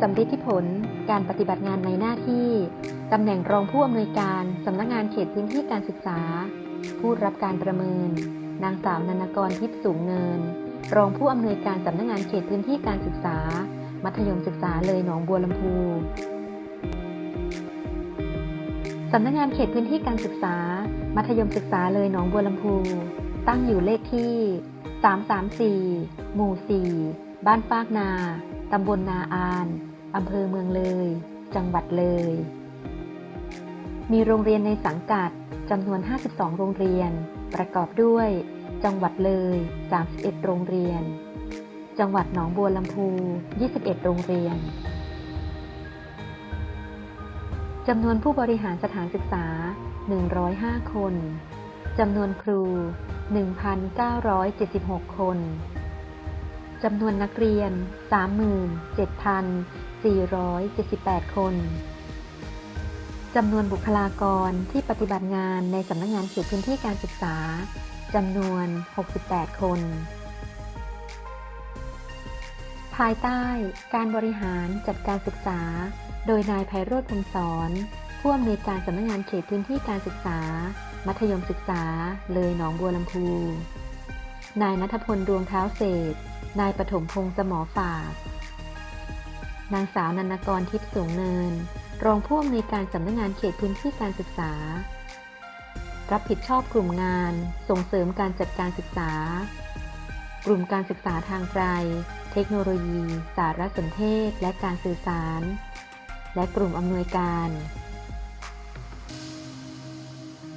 สำลิดที่ผลการปฏิบัติงานในหน้าที่ตำแหน่งรองผู้อำนวยการสำนักงานเขตพื้นที่การศึกษา ผู้รับการประเมิน นางสาวนันกรทิพย์สูงเนิน รองผู้อำนวยการสำนักงานเขตพื้นที่การศึกษา มัธยมศึกษาเลยหนองบัวลำพูสำนักงานเขตพื้นที่การศึกษา มัธยมศึกษาเลยหนองบัวลำพู ตั้งอยู่เลขที่ 334 หมู่ 4 บ้านฟากนา ตำบลนาอานอำเภอเมืองเลย จังหวัดเลย มีโรงเรียนในสังกัดจำนวน 52 โรงเรียน ประกอบด้วย จังหวัดเลย 31 โรงเรียน จังหวัดหนองบัวลำพู 21 โรงเรียนจำนวนผู้บริหารสถานศึกษา 105 คน จำนวนครู 1,976 คน จำนวนนักเรียน 37,478 คน จำนวนบุคลากรที่ปฏิบัติงานในสำนักงานเขตพื้นที่การศึกษา จำนวน 68 คน ภายใต้การบริหารจัดการศึกษา โดยนายไพโรธพงศรผู้อำนวยการสำนักงานเขตพื้นที่การศึกษา มัธยมศึกษา เลยหนองบัวลำพู นายนัทพลดวงเท้าเศษ นายปฐมพงษ์สมอฝาก นางสาวนันกรทิพย์สูงเนิน รองผู้อำนวยการสำนักงานเขตพื้นที่การศึกษา รับผิดชอบกลุ่มงาน ส่งเสริมการจัดการศึกษา กลุ่มการศึกษาทางไกล เทคโนโลยี สารสนเทศ และการสื่อสาร และกลุ่มอำนวยการ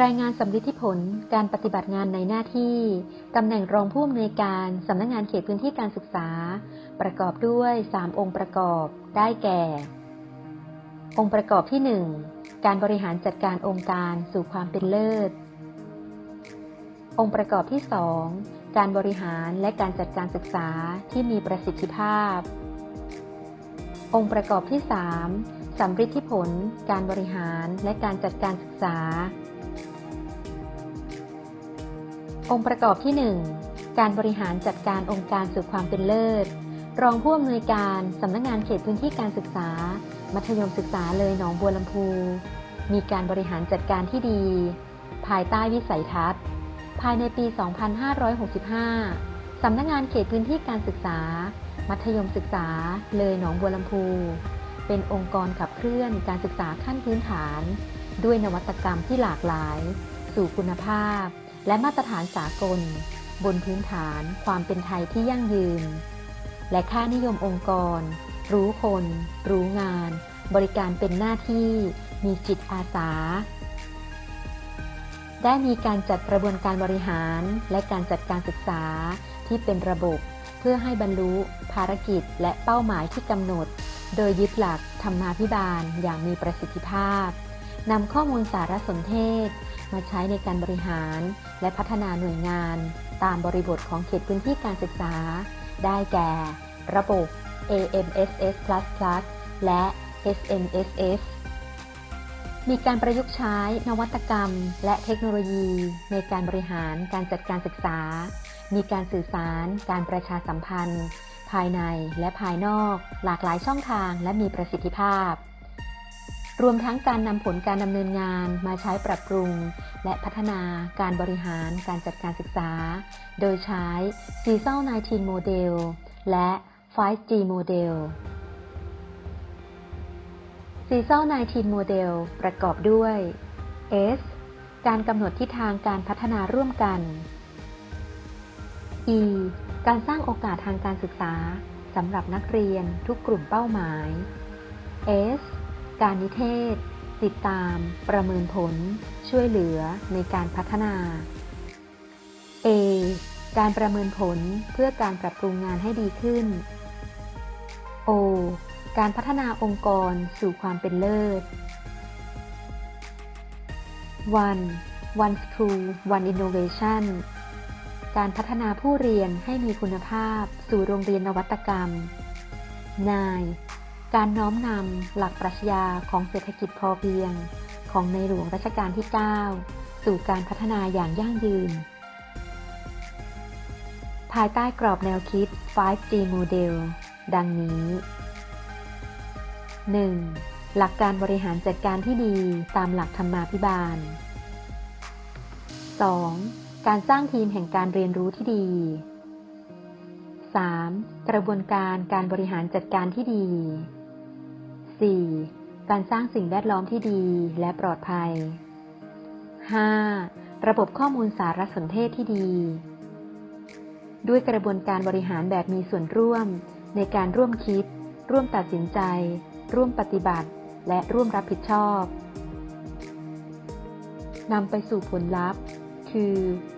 รายงานสำลิดที่ผลการปฏิบัติงานในหน้าที่ตำแหน่งรองผู้อำนวยการสำนักงานเขตพื้นที่การศึกษา ประกอบด้วย 3 องค์ประกอบได้แก่ องค์ประกอบที่ 1 การบริหารจัดการองค์การสู่ความเป็นเลิศ องค์ประกอบที่ 2 การบริหารและการจัดการศึกษาที่มีประสิทธิภาพ องค์ประกอบที่ 3สำฤทธิผล การบริหารและการจัดการศึกษา องค์ประกอบที่ 1 การบริหารจัดการองค์การสู่ความเป็นเลิศ รองผู้อำนวยการสำนักงานเขตพื้นที่การศึกษา มัธยมศึกษาเลยหนองบัวลำพู มีการบริหารจัดการที่ดี ภายใต้วิสัยทัศน์ ภายในปี 2565 สำนักงานเขตพื้นที่การศึกษา มัธยมศึกษา เลยหนองบัวลำพู เป็นองค์กรขับเคลื่อนการศึกษาขั้นพื้นฐาน ด้วยนวัตกรรมที่หลากหลาย สู่คุณภาพ และมาตรฐานสากล บนพื้นฐานความเป็นไทยที่ยั่งยืน และค่านิยมองค์กร รู้คน รู้งาน บริการเป็นหน้าที่ มีจิตอาสา ได้มีการจัดกระบวนการบริหาร และการจัดการศึกษาที่เป็นระบบเพื่อให้บรรลุภารกิจและเป้าหมายที่กำหนด โดยยึดหลักธรรมาภิบาลอย่างมีประสิทธิภาพ นำข้อมูลสารสนเทศ มาใช้ในการบริหาร และพัฒนาหน่วยงาน ตามบริบทของเขตพื้นที่การศึกษา ได้แก่ ระบบ AMSS++ และ SMSS มีการประยุกต์ใช้นวัตกรรม และเทคโนโลยี ในการบริหารการจัดการศึกษา มีการสื่อสาร การประชาสัมพันธ์ ภายในและภายนอก หลากหลายช่องทางและมีประสิทธิภาพ รวมทั้งการนำผลการดำเนินงานมาใช้ปรับปรุง และพัฒนาการบริหารการจัดการศึกษา โดยใช้ CISL 19 Model และ 5G Model CISL 19 Model ประกอบด้วย S การกำหนดทิศทางการพัฒนาร่วมกัน E การสร้างโอกาสทางการศึกษาสำหรับนักเรียนทุกกลุ่มเป้าหมาย S การนิเทศ ติดตาม ประเมินผล ช่วยเหลือในการพัฒนา A การประเมินผลเพื่อการปรับปรุงงานให้ดีขึ้น O การพัฒนาองค์กรสู่ความเป็นเลิศ One One School One Innovation การพัฒนาผู้เรียนให้มีคุณภาพสู่โรงเรียนนวัตกรรม 9. การน้อมนำหลักปรัชญาของเศรษฐกิจพอเพียง ของในหลวงรัชกาลที่ 9 สู่การพัฒนาอย่างยั่งยืน ภายใต้กรอบแนวคิด 5G Model ดังนี้ 1. หลักการบริหารจัดการที่ดีตามหลักธรรมาภิบาล 2. การสร้างทีมแห่งการเรียนรู้ที่ดี 3. กระบวนการการบริหารจัดการที่ดี 4. การสร้างสิ่งแวดล้อมที่ดีและปลอดภัย 5. ระบบข้อมูลสารสนเทศที่ดี ด้วยกระบวนการบริหารแบบมีส่วนร่วม ในการร่วมคิด ร่วมตัดสินใจ ร่วมปฏิบัติ และร่วมรับผิดชอบนำไปสู่ผลลัพธ์ คือ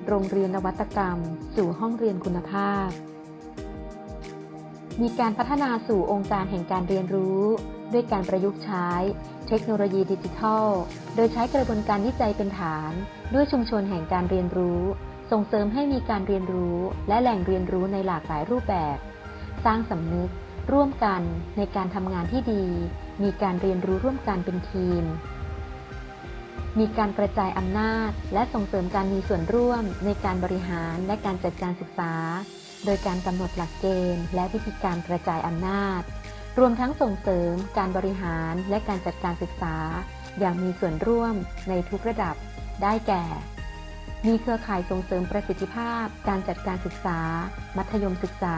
โรงเรียนนวัตกรรม สู่ห้องเรียนคุณภาพ มีการพัฒนาสู่องค์การแห่งการเรียนรู้ ด้วยการประยุกต์ใช้ เทคโนโลยีดิจิทัล โดยใช้กระบวนการวิจัยเป็นฐาน ด้วยชุมชนแห่งการเรียนรู้ ส่งเสริมให้มีการเรียนรู้ และแหล่งเรียนรู้ในหลากหลายรูปแบบ สร้างสำนึก ร่วมกันในการทำงานที่ดี มีการเรียนรู้ร่วมกันเป็นทีม มีการกระจายอำนาจ และส่งเสริมการมีส่วนร่วม ในการบริหารและการจัดการศึกษา โดยการกำหนดหลักเกณฑ์ และวิธีการกระจายอำนาจ รวมทั้งส่งเสริมการบริหารและการจัดการศึกษา อย่างมีส่วนร่วมในทุกระดับ ได้แก่ มีเครือข่ายส่งเสริมประสิทธิภาพ การจัดการศึกษา มัธยมศึกษา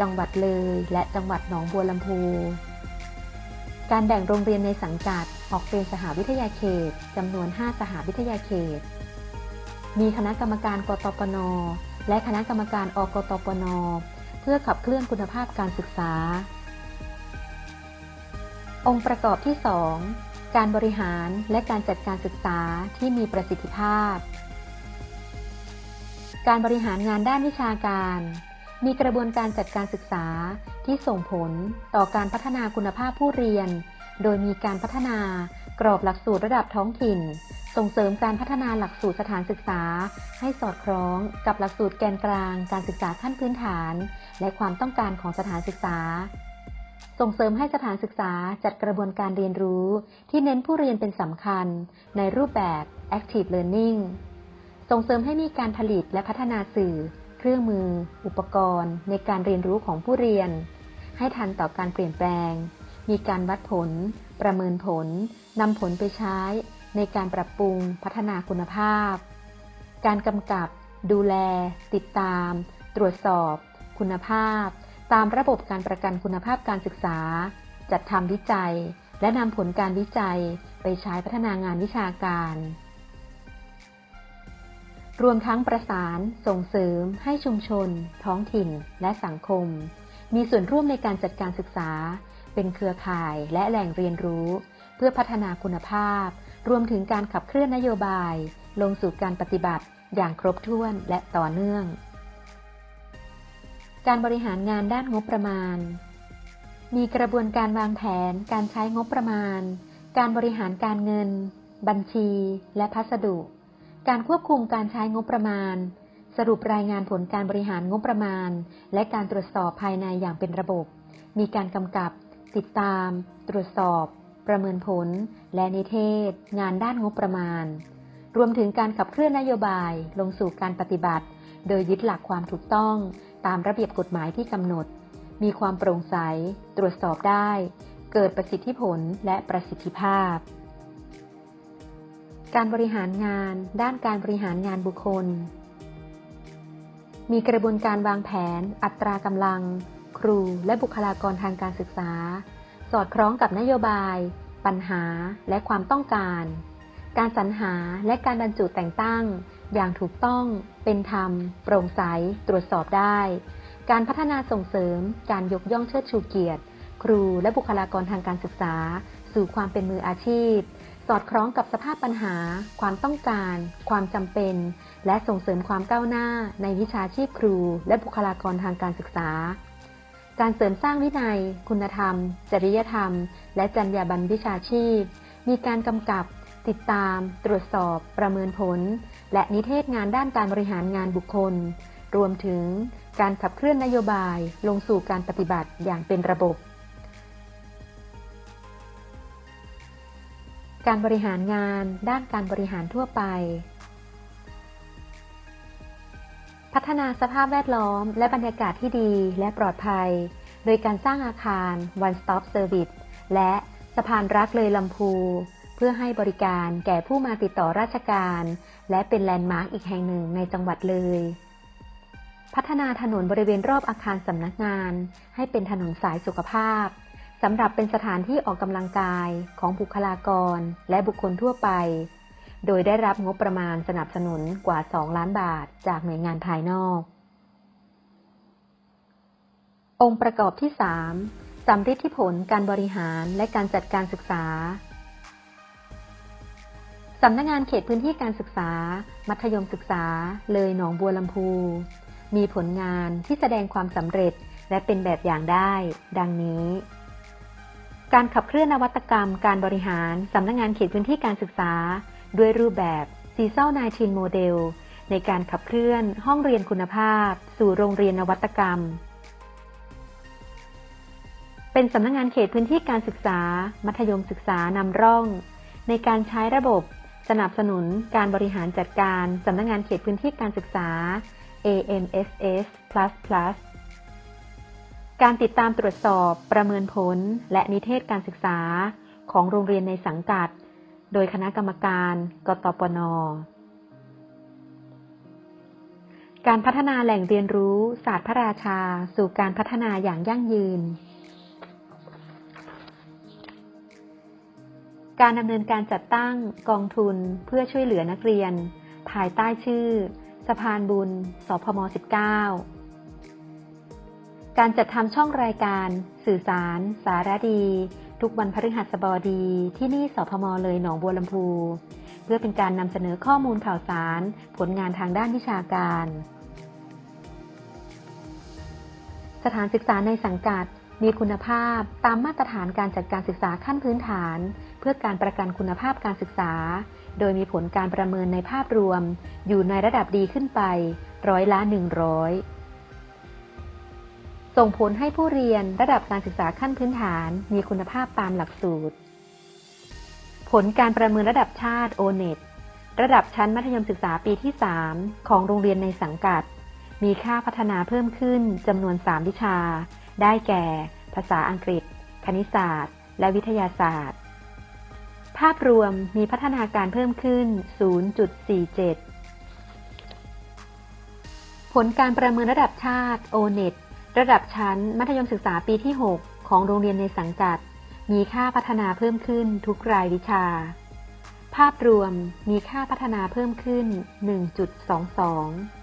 จังหวัดเลย และจังหวัดหนองบัวลำพูการแบ่งโรงเรียนในสังกัดออกเป็นสหวิทยาเขตจำนวน 5 สหวิทยาเขต มีคณะกรรมการกตปน และคณะกรรมการอกตปน เพื่อขับเคลื่อนคุณภาพการศึกษา องค์ประกอบที่ 2 การบริหารและการจัดการศึกษาที่มีประสิทธิภาพ การบริหารงานด้านวิชาการ มีกระบวนการจัดการศึกษาที่ส่งผลต่อการพัฒนาคุณภาพผู้เรียน โดยมีการพัฒนากรอบหลักสูตรระดับท้องถิ่น ส่งเสริมการพัฒนาหลักสูตรสถานศึกษา ให้สอดคล้องกับหลักสูตรแกนกลาง การศึกษาขั้นพื้นฐาน และความต้องการของสถานศึกษา ส่งเสริมให้สถานศึกษาจัดกระบวนการเรียนรู้ ที่เน้นผู้เรียนเป็นสำคัญ ในรูปแบบ active learning ส่งเสริมให้มีการผลิตและพัฒนาสื่อ เครื่องมือ อุปกรณ์ ในการเรียนรู้ของผู้เรียน ให้ทันต่อการเปลี่ยนแปลง มีการวัดผล ประเมินผลนำผลไปใช้ ในการปรับปรุงพัฒนาคุณภาพ การกำกับ ดูแล ติดตาม ตรวจสอบ คุณภาพ ตามระบบการประกันคุณภาพการศึกษา จัดทำวิจัย และนำผลการวิจัยไปใช้พัฒนางานวิชาการ รวมทั้งประสานส่งเสริม ให้ชุมชน ท้องถิ่น และสังคม มีส่วนร่วมในการจัดการศึกษา เป็นเครือข่ายและแหล่งเรียนรู้ เพื่อพัฒนาคุณภาพ รวมถึงการขับเคลื่อนนโยบาย ลงสู่การปฏิบัติอย่างครบถ้วนและต่อเนื่อง การบริหารงานด้านงบประมาณ มีกระบวนการวางแผน การใช้งบประมาณ การบริหารการเงิน บัญชี และพัสดุ การควบคุมการใช้งบประมาณ สรุปรายงานผลการบริหารงบประมาณ และการตรวจสอบภายในอย่างเป็นระบบ มีการกำกับ ติดตาม ตรวจสอบ ประเมินผล และนิเทศ งานด้านงบประมาณ รวมถึงการขับเคลื่อนนโยบายลงสู่การปฏิบัติ โดยยึดหลักความถูกต้อง ตามระเบียบกฎหมายที่กำหนด มีความโปร่งใส ตรวจสอบได้ เกิดประสิทธิผลและประสิทธิภาพ การบริหารงาน ด้านการบริหารงานบุคคล มีกระบวนการวางแผน อัตรากำลัง ครูและบุคลากรทางการศึกษา สอดคล้องกับนโยบาย ปัญหาและความต้องการ การสรรหาและการบรรจุแต่งตั้ง อย่างถูกต้อง เป็นธรรม โปร่งใส ตรวจสอบได้ การพัฒนาส่งเสริม การยกย่องเชิดชูเกียรติ ครูและบุคลากรทางการศึกษา สู่ความเป็นมืออาชีพ สอดคล้องกับสภาพปัญหา ความต้องการ ความจำเป็น และส่งเสริมความก้าวหน้า ในวิชาชีพครู และบุคลากรทางการศึกษา การเสริมสร้างวินัย คุณธรรม จริยธรรม และจรรยาบรรณวิชาชีพ มีการกำกับ ติดตาม ตรวจสอบ ประเมินผล และนิเทศงานด้านการบริหารงานบุคคล รวมถึงการขับเคลื่อนนโยบายลงสู่การปฏิบัติอย่างเป็นระบบ การบริหารงานด้านการบริหารทั่วไป พัฒนาสภาพแวดล้อม และบรรยากาศที่ดีและปลอดภัย โดยการสร้างอาคาร One Stop Service และสะพานรักเลยลำพู พื่อให้บริการแก่ผู้มาติดต่อราชการ และเป็นแลนด์มาร์กอีกแห่งหนึ่งในจังหวัดเลย พัฒนาถนนบริเวณรอบอาคารสำนักงาน ให้เป็นถนนสายสุขภาพสำหรับเป็นสถานที่ออกกำลังกายของบุคลากร และบุคคลทั่วไป โดยได้รับงบประมาณสนับสนุนกว่า 2 ล้านบาทจากหน่วยงานภายนอก องค์ประกอบที่ 3. สำฤทธิผลการบริหารและการจัดการศึกษา สำนักงงานเขตพื้นที่การศึกษา มัธยมศึกษา เลยหนองบัวลำพู มีผลงานที่แสดงความสำเร็จและเป็นแบบอย่างได้ ดังนี้ การขับเคลื่อนนวัตกรรม การบริหารสำนักงงานเขตพื้นที่การศึกษา ด้วยรูปแบบซีเซล19โมเดลในการขับเคลื่อนห้องเรียนคุณภาพ สู่โรงเรียนนวัตกรรม เป็นสำนักงงานเขตพื้นที่การศึกษา มัธยมศึกษานำร่อง ในการใช้ระบบ สนับสนุนการบริหารจัดการสำนักงงานเขตพื้นที่การศึกษา AMSS การติดตามตรวจสอบประเมินผลและนิเทศการศึกษาของโรงเรียนในสังกัด โดยคณะกรรมการ กตปน การพัฒนาแหล่งเรียนรู้ศาสตร์พระราชา สู่การพัฒนาอย่างยั่งยืน การดำเนินการจัดตั้งกองทุนเพื่อช่วยเหลือนักเรียน ภายใต้ชื่อ สะพานบุญ สพม 19 การจัดทำช่องรายการ สื่อสาร สารดี ทุกวันพฤหัสบดีที่นี่สพมเลยหนองบัวลำพู เพื่อเป็นการนำเสนอข้อมูลข่าวสาร ผลงานทางด้านวิชาการ สถานศึกษาในสังกัด มีคุณภาพตามมาตรฐานการจัดการศึกษาขั้นพื้นฐาน เพื่อการประกันคุณภาพการศึกษา โดยมีผลการประเมินในภาพรวม อยู่ในระดับดีขึ้นไป ร้อยละ 100 ส่งผลให้ผู้เรียนระดับการศึกษาขั้นพื้นฐาน มีคุณภาพตามหลักสูตร ผลการประเมินระดับชาติ o n e t ระดับชั้นมัธยมศึกษาปีที่ 3 ของโรงเรียนในสังกัด มีค่าพัฒนาเพิ่มขึ้นจำนวน 3 วิชา ได้แก่ ภาษาอังกฤษ คณิตศาสตร์ และวิทยาศาสตร์ ภาพรวมมีพัฒนาการเพิ่มขึ้น 0.47 ผลการประเมินระดับชาติ o n e t ระดับชั้น มัธยมศึกษาปีที่ 6 ของโรงเรียนในสังกัด มีค่าพัฒนาเพิ่มขึ้นทุกรายวิชา ภาพรวมมีค่าพัฒนาเพิ่มขึ้น 1.22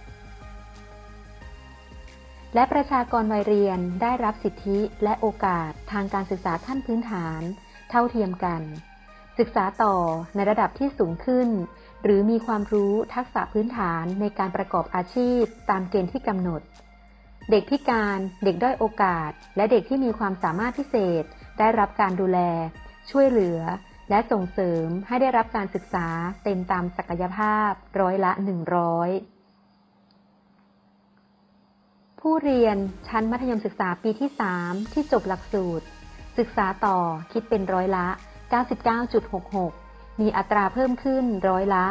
และประชากรวัยเรียนได้รับสิทธิและโอกาสทางการศึกษาขั้นพื้นฐาน เท่าเทียมกัน ศึกษาต่อในระดับที่สูงขึ้น หรือมีความรู้ทักษะพื้นฐานในการประกอบอาชีพ ตามเกณฑ์ที่กำหนด เด็กพิการ เด็กด้อยโอกาส และเด็กที่มีความสามารถพิเศษ ได้รับการดูแล ช่วยเหลือ และส่งเสริมให้ได้รับการศึกษาเต็มตามศักยภาพร้อยละ100 ผู้เรียนชั้นมัธยมศึกษาปีที่ 3 ที่จบหลักสูตร ศึกษาต่อคิดเป็นร้อยละ 99.66 มีอัตราเพิ่มขึ้นร้อยละ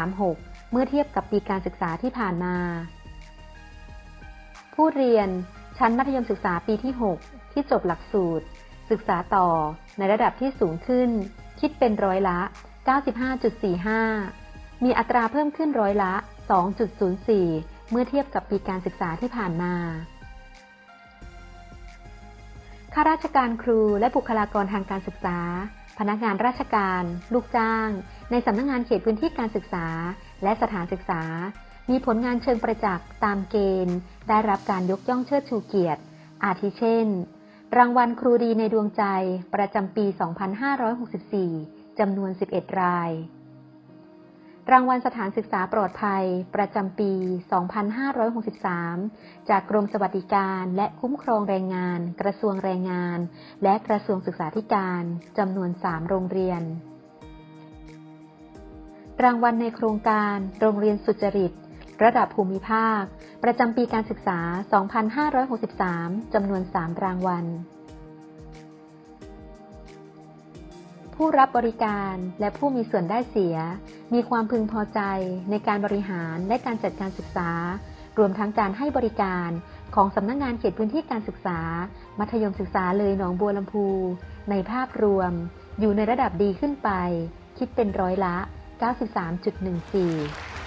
0.36 เมื่อเทียบกับปีการศึกษาที่ผ่านมา ผู้เรียนชั้นมัธยมศึกษาปีที่ 6 ที่จบหลักสูตร ศึกษาต่อในระดับที่สูงขึ้น คิดเป็นร้อยละ 95.45 มีอัตราเพิ่มขึ้นร้อยละ 2.04 เมื่อเทียบกับปีการศึกษาที่ผ่านมา ข้าราชการครูและบุคลากรทางการศึกษา พนักงานราชการ ลูกจ้าง ในสำนักงงานเขตพื้นที่การศึกษา และสถานศึกษา มีผลงานเชิงประจักษ์ตามเกณฑ์ ได้รับการยกย่องเชิดชูเกียรติ อาทิเช่น รางวัลครูดีในดวงใจประจำปี 2564จำนวน 11 ราย รางวัลสถานศึกษาปลอดภัย ประจำปี 2563 จากกรมสวัสดิการและคุ้มครองแรงงาน กระทรวงแรงงาน และกระทรวงศึกษาธิการจำนวน 3 โรงเรียน รางวัลในโครงการ โรงเรียนสุจริต ระดับภูมิภาค ประจำปีการศึกษา 2563 จำนวน 3 รางวัล ผู้รับบริการและผู้มีส่วนได้เสีย มีความพึงพอใจในการบริหารและการจัดการศึกษา รวมทั้งการให้บริการของสำนักงงานเขตพื้นที่การศึกษา มัธยมศึกษาเลยหนองบัวลำพู ในภาพรวม อยู่ในระดับดีขึ้นไป คิดเป็นร้อยละ 93.14